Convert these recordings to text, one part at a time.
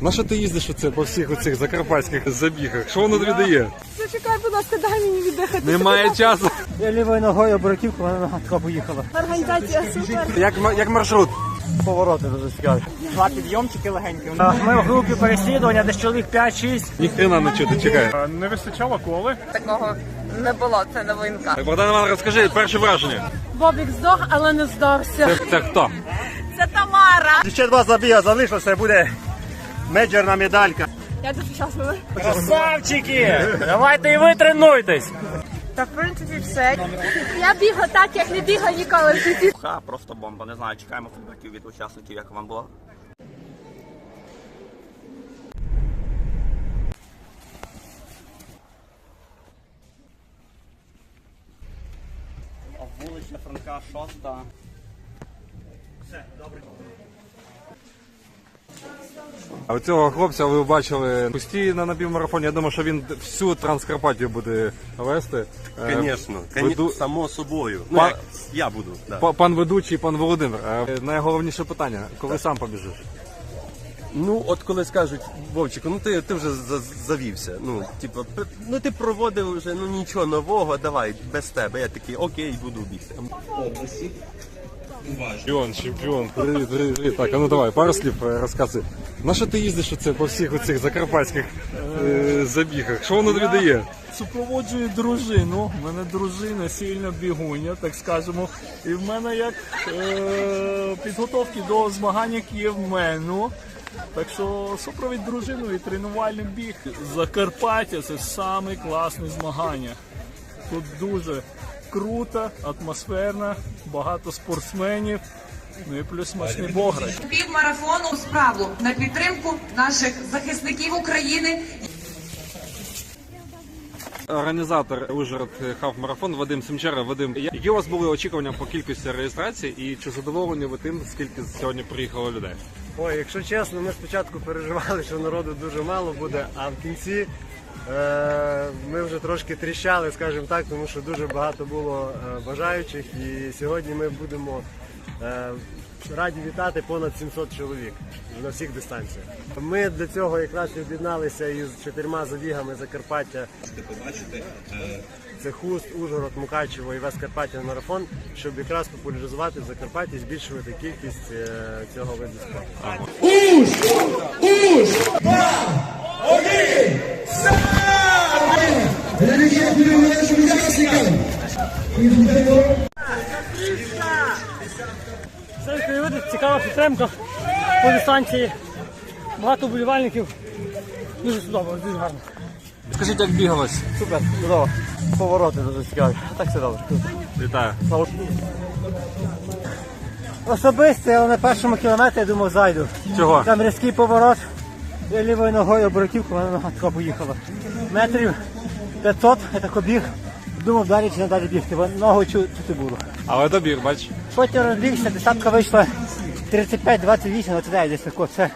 На що ти їздиш оце по всіх оцих закарпатських забігах? Що воно тобі дає? Зачекай, будь ласка, дай мені віддихати. Немає часу. Я лівою ногою обратівку, вона нога така поїхала. Організація супер. Як, ма- як маршрут? Повороти дуже цікаві. Два підйомчики легенькі. Ми в групі переслідування, десь чоловік 5-6. Ніхрена не чути, чекай. Не вистачало коли. Такого не було, це новинка. Так, Богдан Іван, розкажи перше враження. Бобік здох, але не здався. Це, це хто? Це Тамара. Ще два забіга залишилося, буде меджерна медалька. Я дуже щаслива. Красавчики! Давайте і ви тренуйтесь! Та в принципі все. Я бігаю так, як не бігаю ніколи в житті. Ха, просто бомба. Не знаю, чекаємо фідбеків від учасників, як вам було. Вулиця Франка, шоста. А у цього хлопця ви бачили пусті на напівмарафоні. Я думаю, що він всю Транскарпатію буде вести. Е, Звісно, веду- само собою. Ну, Па- як, я буду. Да. па- Пан ведучий, пан Володимир. е, Найголовніше питання, коли сам побіжиш? Ну, от коли скажуть, Вовчику, ну ти, ти вже за- завівся. Ну, типу, п- ну ти проводив вже ну нічого нового, давай, без тебе. Я такий, окей, буду бігти. Чемпіон, чемпіон, привіт, привіт, привіт. Так, а ну давай, пару слів розказуй. На що ти їздиш оце по всіх оцих закарпатських е, забігах? Що воно тобі дає? Супроводжую дружину. У мене дружина сильно бігуня, так скажемо. І в мене як е, підготовки до змагань, як є в мене. Так що супровід дружину і тренувальний біг. Закарпаття це саме класне змагання. Тут дуже круто, атмосферно, багато спортсменів. Ну і плюс смачний бограч. півмарафону справу на підтримку наших захисників України Організатор Ужгород Хав Марафон Вадим Семчара. Вадим, які у вас були очікування по кількості реєстрацій і чи задоволені ви тим, скільки сьогодні приїхало людей? Ой, якщо чесно, ми спочатку переживали, що народу дуже мало буде, а в кінці ми вже трошки тріщали, скажімо так, тому що дуже багато було е, бажаючих. І сьогодні ми будемо е, раді вітати понад 700 чоловік на всіх дистанціях. Ми для цього якраз об'єдналися із чотирма забігами Закарпаття. Це Хуст, Ужгород, Мукачево і весь Карпаття марафон, щоб якраз популяризувати в Закарпатті, збільшувати кількість е, цього виду спорту. Це цікава підтримка по дистанції. Багато вболівальників. Дуже сподобалось, дуже гарно. Скажіть, як бігалось? Супер, чудово. Повороти дуже цікаві. А так все добре. Вітаю. Особисто я на першому кілометрі я думав зайду. Чого? Там різкий поворот. Я лівою ногою обратівку, вона нога така поїхала. Метрів 500 я так обіг. Думав далі чи не далі бігти, бо ногу чу- чути буду. Але добіг, бач. Потім розбігся, десятка вийшла 35, 28, 29 десь тако. Це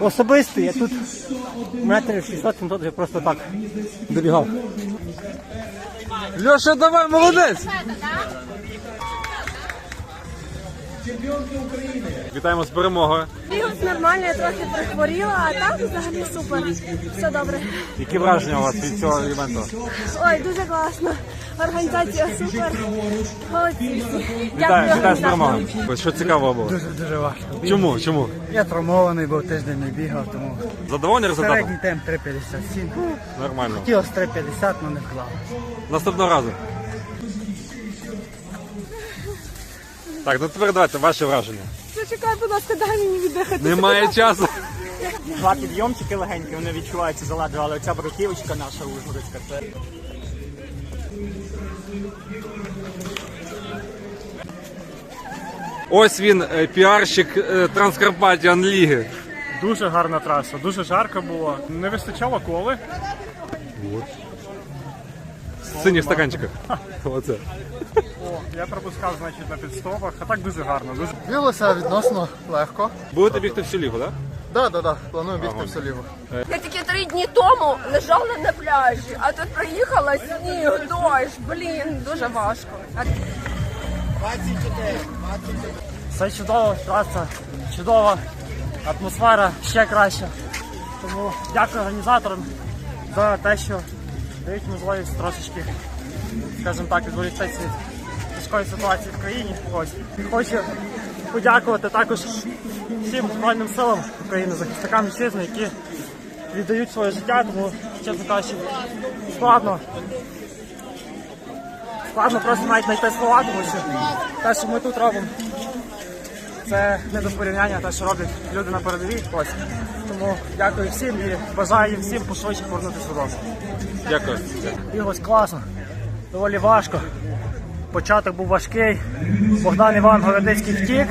особисто, я тут метрів 600-700 вже просто так добігав. Льоша, давай, молодець! Вітаємо з перемогою. Бігалось нормально, я трохи прихворіла, а так взагалі супер. Все добре. Які враження у вас від цього івенту? Ой, дуже класно. Організація супер. Молодці. Вітаю, Дякую вітаю з перемогою. Що цікаво було? Дуже дуже важко. Чому? Чому? Я травмований, був тиждень не бігав, тому Задоволені результатом? середній темп 3,57. Нормально. Хотілося 3,50, але не вклав. Наступного разу. Так, ну тепер давайте ваші враження. Зачекай, будь ласка, дай мені віддихати. Немає часу. Два підйомчики легенькі, вони відчуваються заледве, але оця бруківочка наша ужгородська, це Ось він, е, піарщик е, Транскарпатіан Ліги. Дуже гарна траса, дуже жарко було. Не вистачало коли. В синіх стаканчиках. Оце. О, я пропускав, значить, на підстопах, а так дуже гарно. Дуже Біглося відносно легко. Будете бігти всю лігу, так? Так, так, так. Планую бігти всю лігу. Я тільки три дні тому лежала на пляжі, а тут приїхала сніг, дощ, блін, дуже важко. А Все чудово, траса, чудова, атмосфера ще краща. Тому дякую організаторам за те, що дають можливість трошечки, скажімо так, відволіктися від тяжкої ситуації в країні. Ось. Хочу подякувати також всім Збройним силам України, захисникам вітчизни, які віддають своє життя, тому, чесно кажучи, складно. Складно просто навіть знайти слова, тому що те, що ми тут робимо, це не до порівняння те, що роблять люди на передовій. Ось. Тому дякую всім і бажаю всім пошвидше повернутися додому. Дякую. Біглось класно, доволі важко. Початок був важкий. Богдан Іван Городицький втік.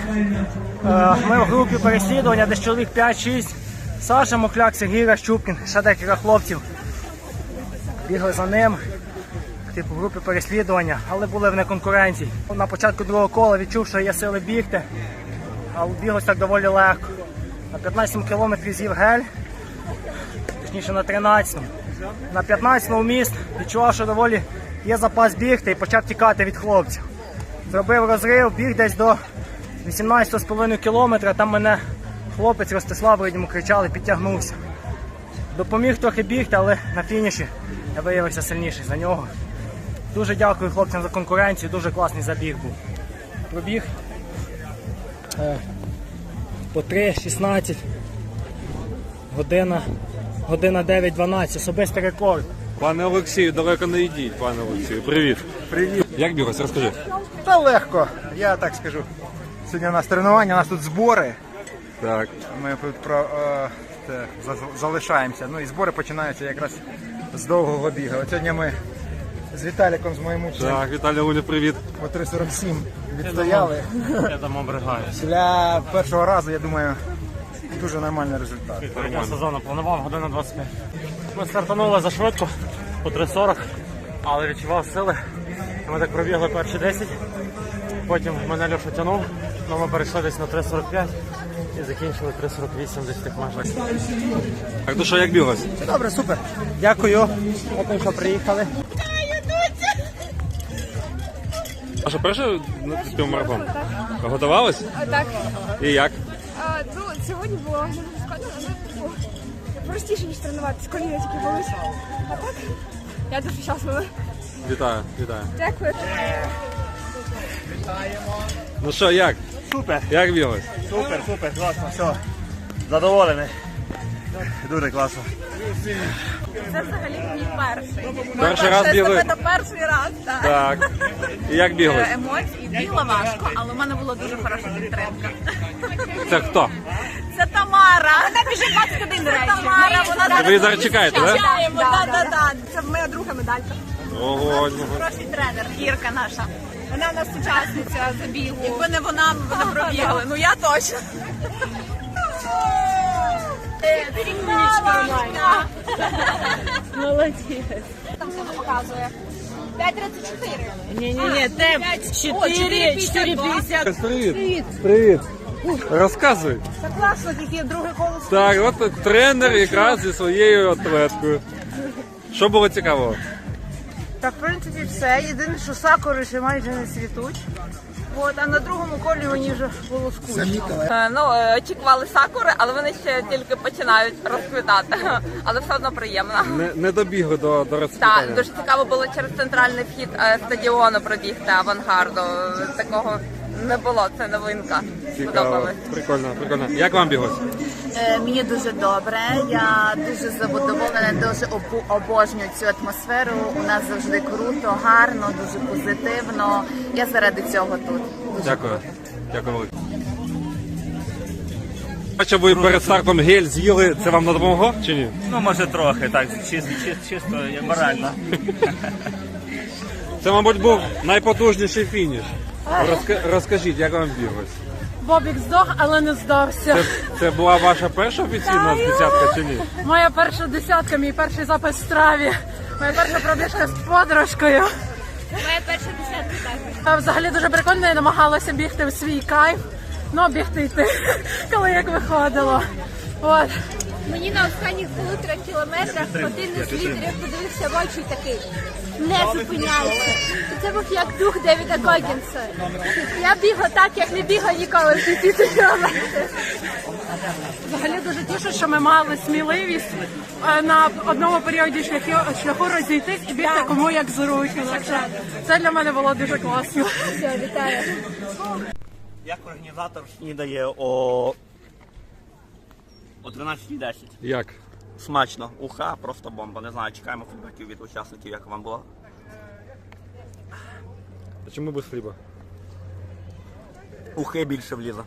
Е, Ми в групі переслідування, десь чоловік 5-6. Саша Мокляк, Сергій Ращупкін, ще декілька хлопців. Бігли за ним. Типу в групі переслідування, але були в неконкуренції. На початку другого кола відчув, що є сили бігти, але біглось так доволі легко. На 15 кілометрі з'їв гель, точніше на 13-му. На 15-му міст відчував, що доволі є запас бігти і почав тікати від хлопців. Зробив розрив, біг десь до 18,5 кілометра, там мене хлопець Ростислав видимо кричали, підтягнувся. Допоміг трохи бігти, але на фініші я виявився сильніший за нього. Дуже дякую хлопцям за конкуренцію, дуже класний забіг був. Пробіг е, по 3,16, година, година 9-12, особистий рекорд. Пане Олексію, далеко не йдіть, пане Олексію. Привіт. Привіт. Як біглось? Розкажи. Та легко. Я так скажу. Сьогодні у нас тренування, у нас тут збори. Так. Ми тут про, е, те, за- залишаємося. Ну і збори починаються якраз з довгого бігу. От сьогодні ми з Віталіком, з моїм учнем, Так, Віталій Лунів, привіт. по 3.47 відстояли. Я там обригаю. Для першого разу, я думаю, дуже нормальний результат. Я сезону планував година 25. Ми стартанули за швидко по 3.40, але відчував сили. Ми так пробігли перші 10, потім мене Льоша тягнув, але ми перейшли десь на 3.45 і закінчили 3.48 десь в тих межах. Так, то що, як біглось? Добре, супер. Дякую, дякую, що приїхали. А що, перший півмарафон? Готувались? Так. І як? А, ну, сьогодні було дуже складно, але простіше, ніж тренуватися, коліна тільки болить. А так, я дуже щаслива. Вітаю, вітаю. Дякую. Вітаємо. Ну що, як? Супер, Як біглось? супер, супер, класно, все. Задоволений. Дуже класно. Це взагалі мій перший. Перший раз бігли? Це перший раз, так. Так. І як біглось? емоцій. Бігла важко, але в мене була дуже хороша підтримка. Це хто? Це Тамара. Вона біжить 21 до речі. Тамара, вона Ви її зараз чекаєте, так? Чекаємо, да, да, да. Це моя друга медалька. Ого, Хороший тренер, Ірка наша. Вона у нас учасниця забігу. Якби не вона, ми б не пробігли. Ну я точно. Молодець. Там все показує. 5.34. Ні-ні-ні, темп 4, 4,50. Привіт. Привіт. Розказуй. Це класно, тільки друге коло. Так, от тренер якраз зі своєю атлеткою. Що було цікавого? Та в принципі все. Єдине, що сакури ще майже не цвітуть. От, а на другому колі мені вже було скучно. Ну, очікували сакури, але вони ще тільки починають розквітати. Але все одно приємно. Не, не добігли до, до Так, розцвітання. дуже цікаво було через центральний вхід е, стадіону пробігти авангарду. Такого не було, це новинка. Цікаво. Сподобалось. Прикольно, прикольно. Як вам біглось? Е, Мені дуже добре. Я дуже задоволена, дуже обожнюю цю атмосферу. У нас завжди круто, гарно, дуже позитивно. Я заради цього тут. Дякую. Дякую велике. Бачу, ви перед стартом гель з'їли. Це вам допомогло чи ні? Ну, може трохи, так, чисто, чисто морально. Це, мабуть, був найпотужніший фініш. Розка- розкажіть, як вам біглось? Бобік здох, але не здався. Це, це була ваша перша офіційна десятка чи ні? Моя перша десятка, мій перший запис в страві. Моя перша пробіжка з подружкою. Моя перша десятка також. Взагалі дуже прикольно, я намагалася бігти в свій кайф. Ну, бігти йти, коли як виходило. От. Мені на останніх полутора кілометрах один із лідерів подивився в очі такий. Не зупиняйся. Це був як дух Девіда Когінса. Я бігла так, як не бігла ніколи в житті кілометрів. Взагалі дуже тішу, що ми мали сміливість е, на одному періоді шляху, шляху розійтись і бігти кому як з руки. Так що це для мене було дуже класно. Все, вітаю. Як організатор снідає о, о 12.10. Як? Смачно. Уха, просто бомба. Не знаю, чекаємо фідбеків від учасників, як вам було. А чому без хліба? Ухи більше влізе.